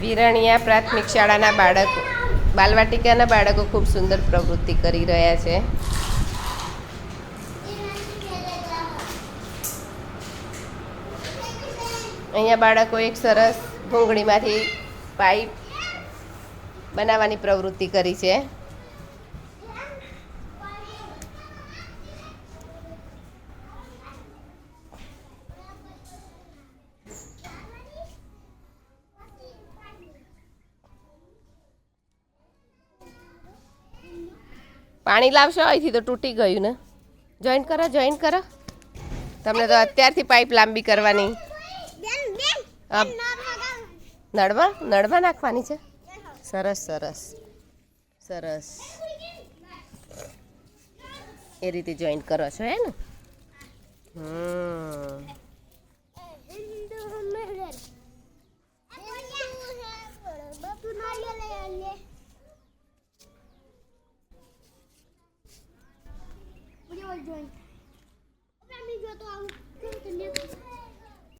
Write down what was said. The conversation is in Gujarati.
વિરણિયા પ્રાથમિક શાળાના બાળકો બાલવાટિકાના બાળકો ખૂબ સુંદર પ્રવૃત્તિ કરી રહ્યા છે. અહીંયા બાળકો એક સરસ ભૂંગળીમાંથી પાઇપ બનાવવાની પ્રવૃત્તિ કરી છે. પાણી લાવશો? અહીંથી તો તૂટી ગયું ને. જોઈન કરો જોઈન કરો. તમને તો અત્યારથી પાઇપ લાંબી કરવાની. નળમાં નળમાં નાખવાની છે. સરસ સરસ. સરસ. એ રીતે જોઈન કરો છો, હે ને? જોઈન જો તો આવું